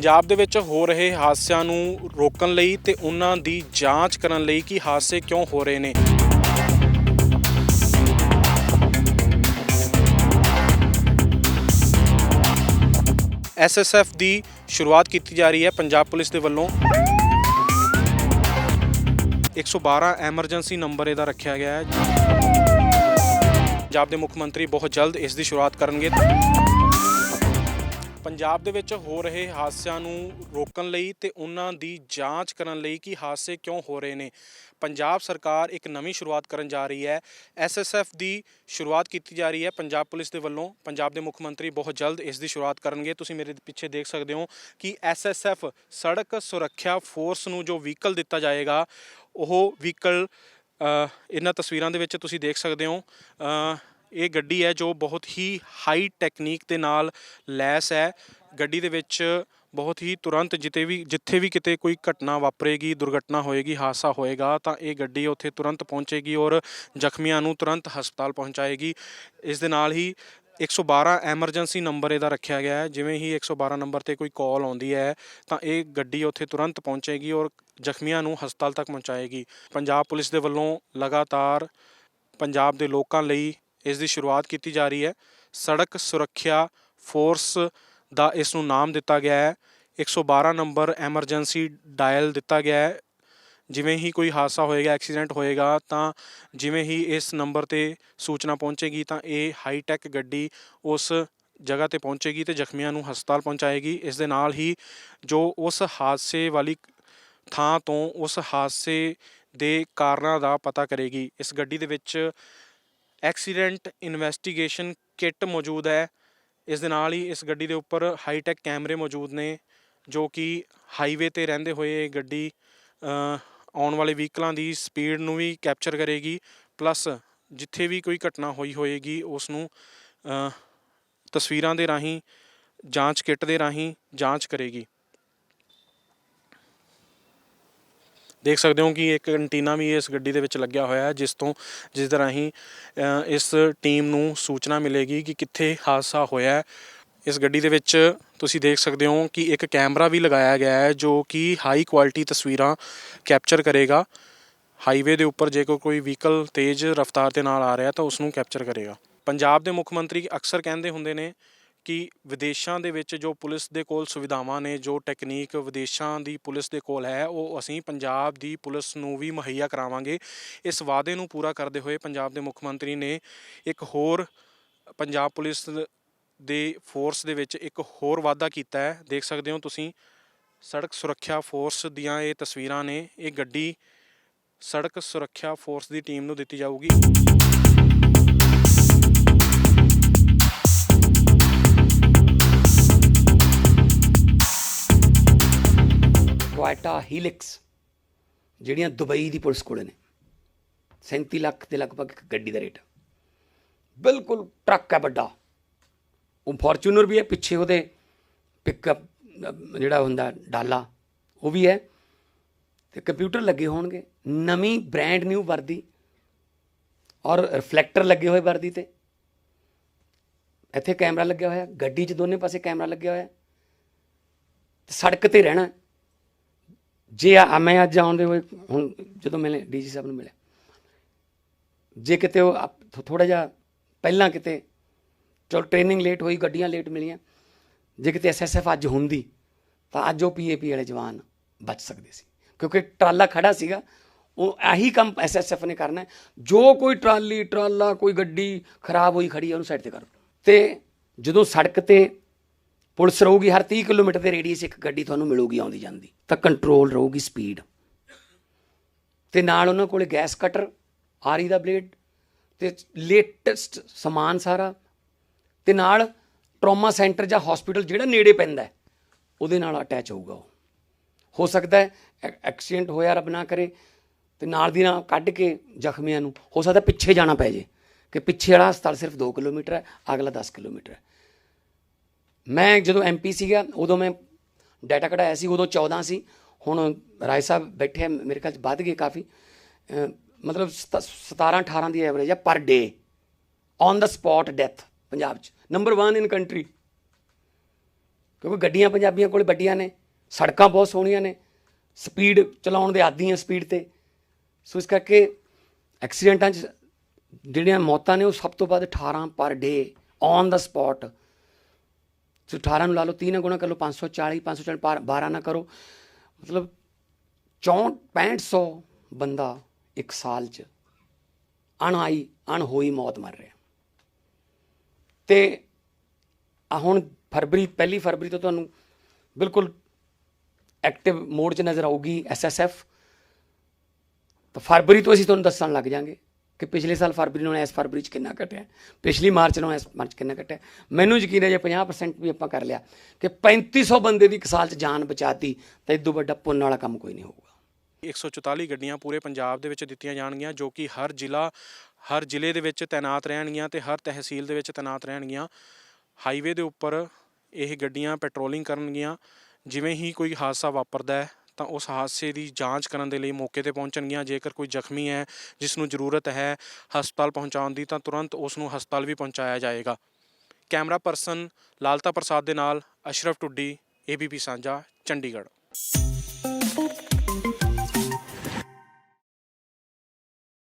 ਪੰਜਾਬ ਦੇ ਵਿੱਚ ਹੋ ਰਹੇ ਹਾਦਸਿਆਂ ਨੂੰ ਰੋਕਣ ਲਈ ਤੇ ਉਹਨਾਂ ਦੀ ਜਾਂਚ ਕਰਨ ਲਈ ਕਿ ਹਾਦਸੇ ਕਿਉਂ ਹੋ ਰਹੇ ਨੇ? ਐਸਐਸਐਫ ਦੀ ਸ਼ੁਰੂਆਤ ਕੀਤੀ ਜਾ ਰਹੀ ਹੈ ਪੰਜਾਬ ਪੁਲਿਸ ਦੇ ਵੱਲੋਂ। 112 ਐਮਰਜੈਂਸੀ ਨੰਬਰ ਇਹਦਾ ਰੱਖਿਆ ਗਿਆ ਹੈ। ਪੰਜਾਬ ਦੇ ਮੁੱਖ ਮੰਤਰੀ ਬਹੁਤ ਜਲਦ ਇਸ ਦੀ ਸ਼ੁਰੂਆਤ ਕਰਨਗੇ। ਪੰਜਾਬ ਦੇ ਵਿੱਚ ਹੋ ਰਹੇ ਹਾਦਸਿਆਂ ਨੂੰ ਰੋਕਣ ਲਈ ਤੇ ਉਹਨਾਂ ਦੀ ਜਾਂਚ ਕਰਨ ਲਈ ਕਿ ਹਾਦਸੇ ਕਿਉਂ ਹੋ ਰਹੇ ਨੇ? ਪੰਜਾਬ ਸਰਕਾਰ ਇੱਕ ਨਵੀਂ ਸ਼ੁਰੂਆਤ ਕਰਨ ਜਾ ਰਹੀ ਹੈ। ਐਸਐਸਐਫ ਦੀ ਸ਼ੁਰੂਆਤ ਕੀਤੀ ਜਾ ਰਹੀ ਹੈ। ਪੰਜਾਬ ਪੁਲਿਸ ਦੇ ਵੱਲੋਂ ਪੰਜਾਬ ਦੇ ਮੁੱਖ ਮੰਤਰੀ ਬਹੁਤ ਜਲਦ ਇਸ ਦੀ ਸ਼ੁਰੂਆਤ ਕਰਨਗੇ। ਤੁਸੀਂ ਮੇਰੇ ਪਿੱਛੇ ਦੇਖ ਸਕਦੇ ਹੋ ਕਿ ਐਸਐਸਐਫ ਸੜਕ ਸੁਰੱਖਿਆ ਫੋਰਸ ਨੂੰ ਜੋ ਵਹੀਕਲ ਦਿੱਤਾ ਜਾਏਗਾ, ਉਹ ਵਹੀਕਲ ਇਹਨਾਂ ਤਸਵੀਰਾਂ ਦੇ ਵਿੱਚ ਤੁਸੀਂ ਦੇਖ ਸਕਦੇ ਹੋ। ਇਹ ਗੱਡੀ ਹੈ ਜੋ ਬਹੁਤ ਹੀ ਹਾਈ ਟੈਕਨੀਕ ਦੇ ਨਾਲ ਲੈਸ ਹੈ। ਗੱਡੀ ਦੇ ਵਿੱਚ ਬਹੁਤ ਹੀ ਤੁਰੰਤ ਜਿੱਤੇ ਵੀ, ਜਿੱਥੇ ਵੀ ਕਿਤੇ ਕੋਈ ਘਟਨਾ ਵਾਪਰੇਗੀ, ਦੁਰਘਟਨਾ ਹੋਏਗੀ, ਹਾਦਸਾ ਹੋਏਗਾ, ਤਾਂ ਇਹ ਗੱਡੀ ਉੱਥੇ ਤੁਰੰਤ ਪਹੁੰਚੇਗੀ ਔਰ ਜ਼ਖਮੀਆਂ ਨੂੰ ਤੁਰੰਤ ਹਸਪਤਾਲ ਪਹੁੰਚਾਏਗੀ। ਇਸ ਦੇ ਨਾਲ ਹੀ 112 ਐਮਰਜੈਂਸੀ ਨੰਬਰ ਇਹਦਾ ਰੱਖਿਆ ਗਿਆ ਹੈ। ਜਿਵੇਂ ਹੀ 112 ਨੰਬਰ ਤੇ ਕੋਈ ਕਾਲ ਆਉਂਦੀ ਹੈ, ਤਾਂ ਇਹ ਗੱਡੀ ਉੱਥੇ ਤੁਰੰਤ ਪਹੁੰਚੇਗੀ ਔਰ ਜ਼ਖਮੀਆਂ ਨੂੰ ਹਸਪਤਾਲ ਤੱਕ ਪਹੁੰਚਾਏਗੀ। ਪੰਜਾਬ ਪੁਲਿਸ ਦੇ ਵੱਲੋਂ ਲਗਾਤਾਰ ਪੰਜਾਬ ਦੇ ਲੋਕਾਂ ਲਈ ਇਸ ਦੀ ਸ਼ੁਰੂਆਤ ਕੀਤੀ ਜਾ ਰਹੀ ਹੈ। ਸੜਕ ਸੁਰੱਖਿਆ ਫੋਰਸ ਦਾ ਇਸ ਨੂੰ ਨਾਮ ਦਿੱਤਾ ਗਿਆ ਹੈ। 112 ਨੰਬਰ ਐਮਰਜੈਂਸੀ ਡਾਇਲ ਦਿੱਤਾ ਗਿਆ ਹੈ। ਜਿਵੇਂ ਹੀ ਕੋਈ ਹਾਦਸਾ ਹੋਏਗਾ, ਐਕਸੀਡੈਂਟ ਹੋਏਗਾ, ਤਾਂ ਜਿਵੇਂ ਹੀ ਇਸ ਨੰਬਰ ਤੇ ਸੂਚਨਾ ਪਹੁੰਚੇਗੀ, ਤਾਂ ਇਹ ਹਾਈ ਟੈਕ ਗੱਡੀ ਉਸ ਜਗ੍ਹਾ ਤੇ ਪਹੁੰਚੇਗੀ ਤੇ ਜ਼ਖਮੀਆਂ ਨੂੰ ਹਸਪਤਾਲ ਪਹੁੰਚਾਏਗੀ। ਇਸ ਦੇ ਨਾਲ ਹੀ ਜੋ ਉਸ ਹਾਦਸੇ ਵਾਲੀ ਥਾਂ ਤੋਂ ਉਸ ਹਾਦਸੇ ਦੇ ਕਾਰਨਾਂ ਦਾ ਪਤਾ ਕਰੇਗੀ। ਇਸ ਗੱਡੀ ਦੇ ਵਿੱਚ ਐਕਸੀਡੈਂਟ ਇਨਵੈਸਟੀਗੇਸ਼ਨ ਕਿੱਟ ਮੌਜੂਦ ਹੈ। ਇਸ ਦੇ ਨਾਲ ਹੀ ਇਸ ਗੱਡੀ ਦੇ ਉੱਪਰ ਹਾਈ ਟੈਕ ਕੈਮਰੇ ਮੌਜੂਦ ਨੇ, ਜੋ ਕਿ ਹਾਈਵੇ ਤੇ ਰਹਿੰਦੇ ਹੋਏ ਇਹ ਗੱਡੀ ਆਉਣ ਵਾਲੇ ਵਹੀਕਲਾਂ ਦੀ ਸਪੀਡ ਨੂੰ ਵੀ ਕੈਪਚਰ ਕਰੇਗੀ, ਪਲੱਸ ਜਿੱਥੇ ਵੀ ਕੋਈ ਘਟਨਾ ਹੋਈ ਹੋਏਗੀ, ਉਸ ਨੂੰ ਤਸਵੀਰਾਂ ਦੇ ਰਾਹੀਂ, ਜਾਂਚ ਕਿੱਟ ਦੇ ਰਾਹੀਂ ਜਾਂਚ ਕਰੇਗੀ। ਦੇਖ ਸਕਦੇ ਹੋ ਕਿ ਇੱਕ ਐਂਟੀਨਾ ਵੀ ਇਸ ਗੱਡੀ ਦੇ ਵਿੱਚ ਲੱਗਿਆ ਹੋਇਆ ਹੈ, ਜਿਸ ਤੋਂ ਜਿਸ ਦੇ ਰਾਹੀਂ ਇਸ ਟੀਮ ਨੂੰ ਸੂਚਨਾ ਮਿਲੇਗੀ ਕਿ ਕਿੱਥੇ ਹਾਦਸਾ ਹੋਇਆ ਹੈ। ਇਸ ਗੱਡੀ ਦੇ ਵਿੱਚ ਤੁਸੀਂ ਦੇਖ ਸਕਦੇ ਹੋ ਕਿ ਇੱਕ ਕੈਮਰਾ ਵੀ ਲਗਾਇਆ ਗਿਆ ਹੈ, ਜੋ ਕਿ ਹਾਈ ਕੁਆਲਿਟੀ ਤਸਵੀਰਾਂ ਕੈਪਚਰ ਕਰੇਗਾ। ਹਾਈਵੇ ਦੇ ਉੱਪਰ ਜੇਕਰ ਕੋਈ ਵਹੀਕਲ ਤੇਜ਼ ਰਫ਼ਤਾਰ ਦੇ ਨਾਲ ਆ ਰਿਹਾ ਤਾਂ ਉਸ ਨੂੰ ਕੈਪਚਰ ਕਰੇਗਾ। ਪੰਜਾਬ ਦੇ ਮੁੱਖ ਮੰਤਰੀ ਅਕਸਰ ਕਹਿੰਦੇ ਹੁੰਦੇ ਨੇ ਕਿ ਵਿਦੇਸ਼ਾਂ ਦੇ ਵਿੱਚ ਜੋ ਪੁਲਿਸ ਦੇ ਕੋਲ ਸੁਵਿਧਾਵਾਂ ਨੇ, ਜੋ ਟੈਕਨੀਕ ਵਿਦੇਸ਼ਾਂ ਦੀ ਪੁਲਿਸ ਦੇ ਕੋਲ ਹੈ, ਉਹ ਅਸੀਂ ਪੰਜਾਬ ਦੀ ਪੁਲਿਸ ਨੂੰ ਵੀ ਮੁਹੱਈਆ ਕਰਾਵਾਂਗੇ। ਇਸ ਵਾਅਦੇ ਨੂੰ ਪੂਰਾ ਕਰਦੇ ਹੋਏ ਪੰਜਾਬ ਦੇ ਮੁੱਖ ਮੰਤਰੀ ਨੇ ਇੱਕ ਹੋਰ ਪੰਜਾਬ ਪੁਲਿਸ ਦੇ ਫੋਰਸ ਦੇ ਵਿੱਚ ਇੱਕ ਹੋਰ ਵਾਅਦਾ ਕੀਤਾ ਹੈ। ਦੇਖ ਸਕਦੇ ਹੋ ਤੁਸੀਂ, ਸੜਕ ਸੁਰੱਖਿਆ ਫੋਰਸ ਦੀਆਂ ਇਹ ਤਸਵੀਰਾਂ ਨੇ, ਇਹ ਗੱਡੀ ਸੜਕ ਸੁਰੱਖਿਆ ਫੋਰਸ ਦੀ ਟੀਮ ਨੂੰ ਦਿੱਤੀ ਜਾਊਗੀ। ਟੋਇਟਾ ਹੀਲਿਕਸ, ਜਿਹੜੀਆਂ ਦੁਬਈ ਦੀ ਪੁਲਿਸ ਕੋਲ ਨੇ। 37 ਲੱਖ ਦੇ ਲਗਭਗ ਇੱਕ ਗੱਡੀ ਦਾ ਰੇਟ। ਬਿਲਕੁਲ ਟਰੱਕ ਹੈ ਵੱਡਾ। ਉਹ ਫੋਰਚੂਨਰ ਵੀ ਹੈ, ਪਿੱਛੇ ਉਹਦੇ ਪਿਕਅਪ ਜਿਹੜਾ ਹੁੰਦਾ ਡਾਲਾ, ਉਹ ਵੀ ਹੈ। ਤੇ ਕੰਪਿਊਟਰ ਲੱਗੇ ਹੋਣਗੇ। ਨਵੀਂ ਬ੍ਰਾਂਡ ਨਿਊ ਵਰਦੀ। ਔਰ ਰਿਫਲੈਕਟਰ ਲੱਗੇ ਹੋਏ ਵਰਦੀ ਤੇ। ਇੱਥੇ ਕੈਮਰਾ ਲੱਗਿਆ ਹੋਇਆ। ਗੱਡੀ 'ਚ ਦੋਨੇ ਪਾਸੇ ਕੈਮਰਾ ਲੱਗਿਆ ਹੋਇਆ। ਸੜਕ ਤੇ ਰਹਿਣਾ। ਜੇ ਆ ਮੈਂ ਅੱਜ ਆਉਂਦੇ ਹੋਏ, ਹੁਣ ਜਦੋਂ ਮਿਲੇ, ਡੀਜੀ ਸਾਹਿਬ ਨੂੰ ਮਿਲਿਆ ਜੇ ਕਿਤੇ ਉਹ ਥੋੜਾ ਜਿਹਾ ਪਹਿਲਾਂ ਕਿਤੇ, ਚਲ ਟ੍ਰੇਨਿੰਗ ਲੇਟ ਹੋਈ, ਗੱਡੀਆਂ ਲੇਟ ਮਿਲੀਆਂ। ਜੇ ਕਿਤੇ ਐਸਐਸਐਫ ਅੱਜ ਹੁੰਦੀ, ਤਾਂ ਅੱਜ ਉਹ ਪੀਏਪੀ ਵਾਲੇ ਜਵਾਨ ਬਚ ਸਕਦੇ ਸੀ। ਕਿਉਂਕਿ ਟਰਾਲਾ ਖੜਾ ਸੀਗਾ, ਉਹ ਆਹੀ ਕੰਮ ਐਸਐਸਐਫ ਨੇ ਕਰਨਾ ਜੋ ਕੋਈ ਟਰਾਲੀ, ਟਰਾਲਾ, ਕੋਈ ਗੱਡੀ ਖਰਾਬ ਹੋਈ ਖੜੀ ਹੈ ਉਹਨੂੰ ਸਾਈਡ ਤੇ ਕਰੋ ਤੇ ਜਦੋਂ ਸੜਕ ਤੇ ਪੁਲਿਸ ਰਹੂਗੀ, ਹਰ 30 ਕਿਲੋਮੀਟਰ ਦੇ ਰੇਡੀਅਸ ਇੱਕ ਗੱਡੀ ਤੁਹਾਨੂੰ ਮਿਲੂਗੀ, ਆਉਂਦੀ ਜਾਂਦੀ। ਤਾਂ ਕੰਟਰੋਲ ਰਹੂਗੀ ਸਪੀਡ ਤੇ ਨਾਲ ਉਹਨਾਂ ਕੋਲੇ ਗੈਸ ਕਟਰ ਆਰੀ ਦਾ ਬਲੇਡ ਤੇ ਲੇਟੈਸਟ ਸਮਾਨ ਸਾਰਾ। ਤੇ ਨਾਲ ਟਰਾਮਾ ਸੈਂਟਰ ਜਾਂ ਹਸਪੀਟਲ ਜਿਹੜਾ ਨੇੜੇ ਪੈਂਦਾ ਉਹਦੇ ਨਾਲ ਅਟੈਚ ਹੋਊਗਾ ਉਹ। ਹੋ ਸਕਦਾ ਹੈ ਐ- ਐਕਸੀਡੈਂਟ ਹੋਇਆ, ਰੱਬ ਨਾ ਕਰੇ। ਤੇ ਨਾਲ ਦੀ ਨਾਲ ਕੱਢ ਕੇ ਜ਼ਖਮੀਆਂ ਨੂੰ। ਹੋ ਸਕਦਾ ਪਿੱਛੇ ਜਾਣਾ ਪੈ ਜੇ। ਕਿ ਪਿੱਛੇ ਵਾਲਾ ਹਸਪਤਾਲ ਸਿਰਫ 2 ਕਿਲੋਮੀਟਰ ਹੈ, ਅਗਲਾ 10 ਕਿਲੋਮੀਟਰ ਹੈ। ਮੈਂ ਜਦੋਂ ਐਮਪੀ ਸੀਗਾ, ਉਦੋਂ ਮੈਂ ਡਾਟਾ ਕਢਾਇਆ ਸੀ, ਉਦੋਂ 14 ਸੀ। ਹੁਣ ਰਾਏ ਸਾਹਿਬ ਬੈਠੇ ਮੇਰੇ ਖਿਆਲ ਚ ਵੱਧ ਗਏ ਕਾਫੀ। ਅਹ ਮਤਲਬ 17 18 ਦੀ ਐਵਰੇਜ ਹੈ per day on the spot death Punjab ਚ। ਨੰਬਰ 1 ਇਨ ਕੰਟਰੀ ਕਿਉਂਕਿ ਗੱਡੀਆਂ ਪੰਜਾਬੀਆਂ ਕੋਲ ਵੱਡੀਆਂ ਨੇ, ਸੜਕਾਂ ਬਹੁਤ ਸੋਹਣੀਆਂ ਨੇ ਸਪੀਡ ਚਲਾਉਣ ਦੇ ਆਦੀ ਆ ਸਪੀਡ ਤੇ। ਸੋ ਇਸ ਕਰਕੇ ਐਕਸੀਡੈਂਟਾਂ 'ਚ ਜਿਹੜੀਆਂ ਮੌਤਾਂ ਨੇ, ਉਹ ਸਭ ਤੋਂ ਵੱਧ 18 ਪਰ ਡੇ ਔਨ ਦਾ ਸਪੌਟ ਸੋ 18 ਨੂੰ ਲਾ ਲਓ 3 ਨਾਲ ਗੁਣਾ ਕਰ ਲਓ 540 540 par 12 ਨਾਲ ਕਰੋ ਮਤਲਬ 64 6500 ਬੰਦਾ ਇੱਕ ਸਾਲ 'ਚ ਅਣਆਈ ਅਣਹੋਈ ਮੌਤ ਮਰ ਰਿਹਾ ਤੇ ਆ ਹੁਣ ਫਰਵਰੀ ਪਹਿਲੀ ਫਰਵਰੀ ਤੋਂ ਤੁਹਾਨੂੰ ਬਿਲਕੁਲ ਐਕਟਿਵ ਮੋਡ 'ਚ ਨਜ਼ਰ ਆਊਗੀ ਐਸਐਸਐਫ ਤਾਂ ਫਰਵਰੀ ਤੋਂ ਅਸੀਂ ਤੁਹਾਨੂੰ ਦੱਸਣ ਲੱਗ ਜਾਾਂਗੇ ਕਿ ਪਿਛਲੇ ਸਾਲ ਫਰਵਰੀ ਨੂੰ ਇਸ ਫਰਵਰੀ 'ਚ ਕਿੰਨਾ ਘਟਿਆ? ਪਿਛਲੀ ਮਾਰਚ ਨੂੰ ਇਸ ਮਾਰਚ ਕਿੰਨਾ ਘਟਿਆ? ਮੈਨੂੰ ਯਕੀਨ ਹੈ ਜੇ 50% ਵੀ ਆਪਾਂ ਕਰ ਲਿਆ, ਕਿ 3500 ਬੰਦੇ ਦੀ ਇੱਕ ਸਾਲ 'ਚ ਜਾਨ ਬਚਾਤੀ, ਤਾਂ ਇਦੋਂ ਵੱਡਾ ਪੁੰਨ ਵਾਲਾ ਕੰਮ ਕੋਈ ਨਹੀਂ ਹੋਊਗਾ। 144 ਗੱਡੀਆਂ ਪੂਰੇ ਪੰਜਾਬ ਦੇ ਵਿੱਚ ਦਿੱਤੀਆਂ ਜਾਣਗੀਆਂ, ਜੋ ਕਿ ਹਰ ਜ਼ਿਲ੍ਹਾ, ਹਰ ਜ਼ਿਲ੍ਹੇ ਦੇ ਵਿੱਚ ਤਾਇਨਾਤ ਰਹਿਣਗੀਆਂ ਤੇ ਹਰ ਤਹਿਸੀਲ ਦੇ ਵਿੱਚ ਤਾਇਨਾਤ ਰਹਿਣਗੀਆਂ। ਹਾਈਵੇ ਦੇ ਉੱਪਰ ਇਹ ਗੱਡੀਆਂ ਪੈਟਰੋਲਿੰਗ ਕਰਨਗੀਆਂ, ਜਿਵੇਂ ਹੀ ਕੋਈ ਹਾਦਸਾ ਵਾਪਰਦਾ ਹੈ ਤਾਂ ਉਸ ਹਾਦਸੇ ਦੀ ਜਾਂਚ ਕਰਨ ਦੇ ਲਈ ਮੌਕੇ ਤੇ ਪਹੁੰਚਣਗੀਆਂ। ਜੇਕਰ ਕੋਈ ਜ਼ਖਮੀ ਹੈ ਜਿਸ ਨੂੰ ਜ਼ਰੂਰਤ ਹੈ ਹਸਪਤਾਲ ਪਹੁੰਚਾਉਣ ਦੀ, ਤਾਂ ਤੁਰੰਤ ਉਸ ਨੂੰ ਹਸਪਤਾਲ ਵੀ ਪਹੁੰਚਾਇਆ ਜਾਏਗਾ। ਕੈਮਰਾ ਪਰਸਨ ਲਾਲਤਾ ਪ੍ਰਸਾਦ ਦੇ ਨਾਲ ਅਸ਼ਰਫ ਟੁੱਡੀ, ਏਬੀਪੀ ਸਾਂਝਾ, ਚੰਡੀਗੜ੍ਹ।